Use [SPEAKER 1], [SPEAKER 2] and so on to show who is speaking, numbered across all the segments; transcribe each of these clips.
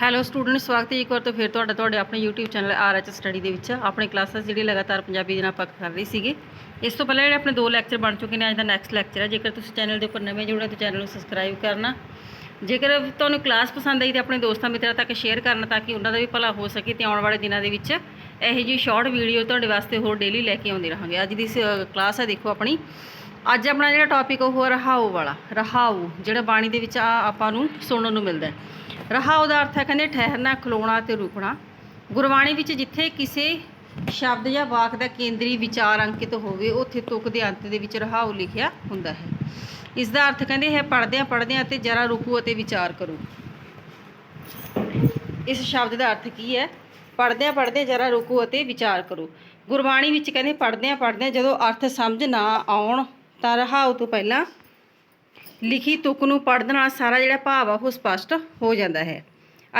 [SPEAKER 1] Hello student ਸਵਾਗਤ ਹੈ ਇੱਕ ਵਾਰ ਤੋਂ ਫਿਰ ਤੁਹਾਡਾ, ਤੁਹਾਡੇ ਆਪਣੇ YouTube ਚੈਨਲ ਆਰਐਚ ਸਟੱਡੀ ਦੇ ਵਿੱਚ। ਆਪਣੇ ਕਲਾਸਾਂ ਜਿਹੜੀ ਲਗਾਤਾਰ ਪੰਜਾਬੀ ਦੇ ਨਾਲ ਆਪਾਂ ਕਰ ਰਹੀ ਸੀਗੇ। ਇਸ ਤੋਂ ਪਹਿਲਾਂ ਜਿਹੜੇ ਆਪਣੇ ਦੋ ਲੈਕਚਰ ਬਣ ਚੁੱਕੇ ਨੇ, ਅੱਜ ਦਾ ਨੈਕਸਟ ਲੈਕਚਰ ਹੈ ਜੇਕਰ ਤੁਸੀਂ ਚੈਨਲ ਦੇ ਉੱਪਰ ਨਵੇਂ ਜੁੜੇ ਹੋ, ਤਾਂ ਚੈਨਲ ਨੂੰ ਸਬਸਕ੍ਰਾਈਬ ਕਰਨਾ। ਜੇਕਰ ਤੁਹਾਨੂੰ ਕਲਾਸ ਪਸੰਦ ਆਈ, ਤਾਂ ਆਪਣੇ ਦੋਸਤਾਂ ਮਿੱਤਰਾਂ ਤੱਕ ਸ਼ੇਅਰ ਕਰਨਾ, ਤਾਂ ਕਿ ਉਹਨਾਂ ਦਾ ਵੀ ਭਲਾ ਹੋ ਸਕੇ ਤੇ ਆਉਣ ਵਾਲੇ ਦਿਨਾਂ ਦੇ ਵਿੱਚ ਇਹੋ ਜਿਹੀ ਸ਼ਾਰਟ ਵੀਡੀਓ ਤੁਹਾਡੇ ਵਾਸਤੇ ਹੋਰ ਡੇਲੀ ਲੈ ਕੇ ਆਉਂਦੇ ਰਹਾਂਗੇ। ਅੱਜ ਦੀ ਕਲਾਸ ਹੈ ਦੇਖੋ ਆਪਣੀ। ਅੱਜ ਆਪਣਾ ਜਿਹੜਾ ਟੌਪਿਕ ਉਹ ਰਹਾਉ ਵਾਲਾ ਰਹਾਉ ਜਿਹੜਾ ਬਾਣੀ ਦੇ ਵਿੱਚ ਆ ਆਪਾਂ ਨੂੰ ਸੁਣਨ ਨੂੰ ਮਿਲਦਾ ਹੈ। ਰਹਾਉ ਦਾ ਅਰਥ ਹੈ ਕਹਿੰਦੇ ਠਹਿਰਨਾ, ਖਲੋਣਾ ਤੇ ਰੁਕਣਾ। ਗੁਰਬਾਣੀ ਵਿੱਚ ਜਿੱਥੇ ਕਿਸੇ ਸ਼ਬਦ ਜਾਂ ਵਾਕ ਦਾ ਕੇਂਦਰੀ ਵਿਚਾਰ ਅੰਕਿਤ ਹੋਵੇ, ਉੱਥੇ ਤੁਕ ਦੇ ਅੰਤ ਦੇ ਵਿੱਚ ਰਹਾਉ ਲਿਖਿਆ ਹੁੰਦਾ ਹੈ। ਇਸ ਦਾ ਅਰਥ ਕਹਿੰਦੇ ਹੈ ਪੜਦਿਆਂ ਪੜਦਿਆਂ ਤੇ ਜਰਾ ਰੁਕੂ ਅਤੇ ਵਿਚਾਰ ਕਰੋ। ਇਸ ਸ਼ਬਦ ਦਾ ਅਰਥ ਕੀ ਹੈ? ਪੜਦਿਆਂ ਪੜਦਿਆਂ ਜਰਾ ਰੁਕੂ ਅਤੇ ਵਿਚਾਰ ਕਰੋ। ਗੁਰਬਾਣੀ ਵਿੱਚ ਕਹਿੰਦੇ ਪੜਦਿਆਂ ਪੜਦਿਆਂ ਜਦੋਂ ਅਰਥ ਸਮਝ ਨਾ ਆਉਣ ਤਾਂ ਰਹਾਉ ਤੋਂ ਪਹਿਲਾਂ ਲਿਖੀ ਤੁਕ ਨੂੰ ਪੜ੍ਹਨ ਨਾਲ ਸਾਰਾ ਜਿਹੜਾ ਭਾਵ ਆ ਉਹ ਸਪਸ਼ਟ ਹੋ ਜਾਂਦਾ ਹੈ।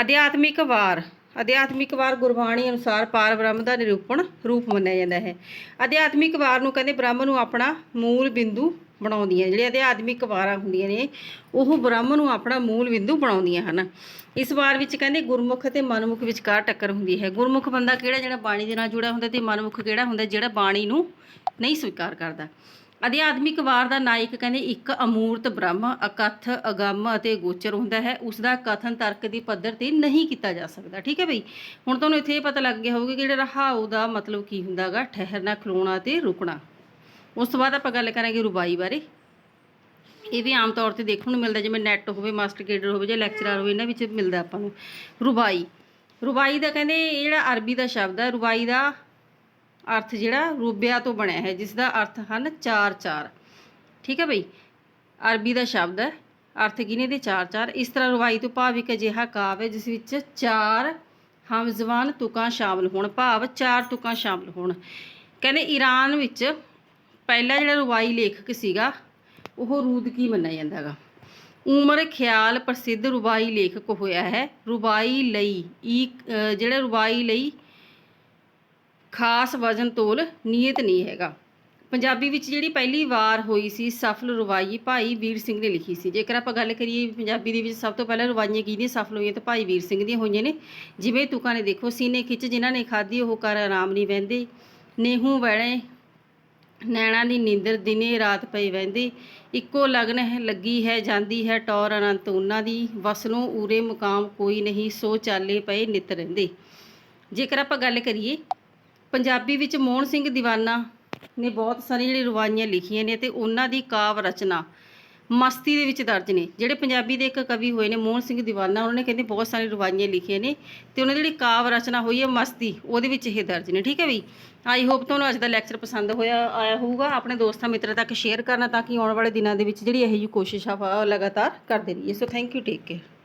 [SPEAKER 1] ਅਧਿਆਤਮਿਕ ਵਾਰ ਅਧਿਆਤਮਿਕ ਵਾਰ ਗੁਰਬਾਣੀ ਅਨੁਸਾਰ ਪਾਰ ਬ੍ਰਹਮ ਦਾ ਨਿਰੂਪਣ ਰੂਪ ਮੰਨਿਆ ਜਾਂਦਾ ਹੈ। ਅਧਿਆਤਮਿਕ ਵਾਰ ਨੂੰ ਕਹਿੰਦੇ ਬ੍ਰਹਮ ਨੂੰ ਆਪਣਾ ਮੂਲ ਬਿੰਦੂ ਬਣਾਉਂਦੀਆਂ, ਜਿਹੜੇ ਅਧਿਆਤਮਿਕ ਵਾਰਾਂ ਹੁੰਦੀਆਂ ਨੇ, ਉਹ ਬ੍ਰਹਮ ਨੂੰ ਆਪਣਾ ਮੂਲ ਬਿੰਦੂ ਬਣਾਉਂਦੀਆਂ ਹਨ। ਇਸ ਵਾਰ ਵਿੱਚ ਕਹਿੰਦੇ ਗੁਰਮੁਖ ਅਤੇ ਮਨਮੁਖ ਵਿਚਕਾਰ ਟੱਕਰ ਹੁੰਦੀ ਹੈ। ਗੁਰਮੁਖ ਬੰਦਾ ਕਿਹੜਾ ਜਿਹੜਾ ਬਾਣੀ ਦੇ ਨਾਲ ਜੁੜਿਆ ਹੁੰਦਾ ਤੇ ਮਨਮੁਖ ਕਿਹੜਾ ਹੁੰਦਾ ਜਿਹੜਾ ਬਾਣੀ ਨੂੰ ਨਹੀਂ ਸਵੀਕਾਰ ਕਰਦਾ। ਅਧਿਆਤਮਿਕ ਵਾਰ ਦਾ ਨਾਇਕ ਕਹਿੰਦੇ ਇੱਕ ਅਮੂਰਤ ਬ੍ਰਹਮ, ਅਕਥ, ਅਗੰਮ ਅਤੇ ਗੋਚਰ ਹੁੰਦਾ ਹੈ। ਉਸ ਦਾ ਕਥਨ ਤਰਕ ਦੀ ਪੱਧਰ ਤੇ ਨਹੀਂ ਕੀਤਾ ਜਾ ਸਕਦਾ। ਠੀਕ ਹੈ ਬਈ? ਹੁਣ ਤੁਹਾਨੂੰ ਇੱਥੇ ਇਹ ਪਤਾ ਲੱਗ ਗਿਆ ਹੋਊਗਾ ਕਿ ਜਿਹੜਾ ਰਹਾਉ ਦਾ ਮਤਲਬ ਕੀ ਹੁੰਦਾਗਾ, ਠਹਿਰਨਾ, ਖਲੋਣਾ ਤੇ ਰੁਕਣਾ। ਉਸ ਤੋਂ ਬਾਅਦ ਆਪਾਂ ਗੱਲ ਕਰਾਂਗੇ ਰੁਬਾਈ ਬਾਰੇ। ਇਹ ਵੀ ਆਮ ਤੌਰ ਤੇ ਦੇਖਣ ਨੂੰ ਮਿਲਦਾ, ਜਿਵੇਂ ਨੈਟ ਹੋਵੇ ਮਾਸਟਰ ਕੇਡਰ ਹੋਵੇ ਜਾਂ ਲੈਕਚਰਰ ਹੋਵੇ, ਇਹਨਾਂ ਵਿੱਚ ਮਿਲਦਾ ਆਪਾਂ ਨੂੰ ਰੁਬਾਈ। ਰੁਬਾਈ ਦਾ ਕਹਿੰਦੇ ਇਹ ਜਿਹੜਾ ਅਰਬੀ ਦਾ ਸ਼ਬਦ ਹੈ, ਰੁਬਾਈ ਦਾ ਅਰਥ ਜਿਹੜਾ ਰੂਬਿਆ ਤੋਂ ਬਣਿਆ ਹੈ ਜਿਸ ਦਾ ਅਰਥ ਹਨ ਚਾਰ ਚਾਰ। ਠੀਕ ਹੈ ਬਈ? ਅਰਬੀ ਦਾ ਸ਼ਬਦ ਹੈ, ਅਰਥ ਕਿਨੇ ਦੇ? ਚਾਰ ਚਾਰ। ਇਸ ਤਰ੍ਹਾਂ ਰਵਾਈ ਤੋਂ ਭਾਵ ਇੱਕ ਅਜਿਹਾ ਕਾਵ ਹੈ, ਜਿਸ ਵਿੱਚ ਚਾਰ ਹਮਜ਼ਵਾਨ ਤੁਕਾਂ ਸ਼ਾਮਲ ਹੋਣ, ਭਾਵ ਚਾਰ ਤੁਕਾਂ ਸ਼ਾਮਲ ਹੋਣ। ਕਹਿੰਦੇ ਈਰਾਨ ਵਿੱਚ ਪਹਿਲਾ ਜਿਹੜਾ ਰਵਾਈ ਲੇਖਕ ਸੀਗਾ, ਉਹ ਰੂਦਕੀ ਮੰਨਿਆ ਜਾਂਦਾ ਹੈਗਾ? ਉਮਰ, ਖਿਆਲ, ਪ੍ਰਸਿੱਧ ਰੁਬਾਈ ਲੇਖਕ ਹੋਇਆ ਹੈ। ਰੁਬਾਈ ਲਈ, ਈ ਜਿਹੜਾ ਰੁਬਾਈ ਲਈ ਖਾਸ ਵਜ਼ਨ ਤੋਲ ਨੀਅਤ ਨਹੀਂ ਹੈਗਾ। ਪੰਜਾਬੀ ਵਿੱਚ ਜਿਹੜੀ ਪਹਿਲੀ ਵਾਰ ਹੋਈ ਸੀ ਸਫਲ ਰਵਾਈ, ਭਾਈ ਵੀਰ ਸਿੰਘ ਨੇ ਲਿਖੀ ਸੀ। ਜੇਕਰ ਆਪਾਂ ਗੱਲ ਕਰੀਏ ਪੰਜਾਬੀ ਦੇ ਵਿੱਚ ਸਭ ਤੋਂ ਪਹਿਲਾਂ ਰਵਾਈਆਂ ਕਿਹਦੀਆਂ ਸਫਲ ਹੋਈਆਂ, ਤਾਂ ਭਾਈ ਵੀਰ ਸਿੰਘ ਦੀਆਂ ਹੋਈਆਂ ਨੇ। ਜਿਵੇਂ ਤੁਕਾਂ ਨੇ ਦੇਖੋ, ਸੀਨੇ ਖਿੱਚ ਜਿਨ੍ਹਾਂ ਨੇ ਖਾਧੀ, ਉਹ ਕਰ ਆਰਾਮ ਨਹੀਂ ਵਹਿੰਦੇ। ਨੇਹੂ ਵੜੇ ਨੈਣਾ ਦੀ ਨੀਂਦਰ ਦਿਨੇ ਰਾਤ ਪਈ ਵਹਿੰਦੇ। ਇੱਕੋ ਲਗਨ ਹੈ, ਲੱਗੀ ਹੈ, ਜਾਂਦੀ ਹੈ ਟੌਰ ਅਨੰਤ। ਉਹਨਾਂ ਦੀ ਵਸਨੋਂ ਉਰੇ ਮੁਕਾਮ ਕੋਈ ਨਹੀਂ, ਸੋ ਚਾਲੇ ਪਏ ਨਿਤ ਰਹਿੰਦੇ। ਜੇਕਰ ਆਪਾਂ ਗੱਲ ਕਰੀਏ ਪੰਜਾਬੀ ਵਿੱਚ ਮੋਹਨ ਸਿੰਘ ਦੀਵਾਨਾ ਨੇ ਬਹੁਤ ਸਾਰੀਆਂ ਜਿਹੜੀ ਰਵਾਈਆਂ ਲਿਖੀਆਂ ਨੇ ਤੇ ਉਹਨਾਂ ਦੀ ਕਾਵ ਰਚਨਾ ਮਸਤੀ ਦੇ ਵਿੱਚ ਦਰਜ ਨੇ। ਜਿਹੜੇ ਪੰਜਾਬੀ ਦੇ ਇੱਕ ਕਵੀ ਹੋਏ ਨੇ ਮੋਹਨ ਸਿੰਘ ਦੀਵਾਨਾ, ਉਹਨਾਂ ਨੇ ਕਹਿੰਦੇ ਬਹੁਤ ਸਾਰੀਆਂ ਰਵਾਈਆਂ ਲਿਖੀਆਂ ਨੇ ਤੇ ਉਹਨਾਂ ਦੀ ਜਿਹੜੀ ਕਾਵ ਰਚਨਾ ਹੋਈ ਹੈ ਮਸਤੀ, ਉਹਦੇ ਵਿੱਚ ਇਹ ਦਰਜ ਨੇ। ਠੀਕ ਹੈ ਬਈ? ਆਈ ਹੋਪ ਤੁਹਾਨੂੰ ਅੱਜ ਦਾ ਲੈਕਚਰ ਪਸੰਦ ਹੋਇਆ, ਆਇਆ ਹੋਊਗਾ। ਆਪਣੇ ਦੋਸਤਾਂ ਮਿੱਤਰਾਂ ਤੱਕ ਸ਼ੇਅਰ ਕਰਨਾ ਤਾਂ ਕਿ ਆਉਣ ਵਾਲੇ ਦਿਨਾਂ ਦੇ ਵਿੱਚ ਜਿਹੜੀ ਇਹੋ ਜਿਹੀ ਕੋਸ਼ਿਸ਼ ਆ ਆਪਾਂ ਲਗਾਤਾਰ ਕਰਦੇ ਰਹੀਏ। So thank you take care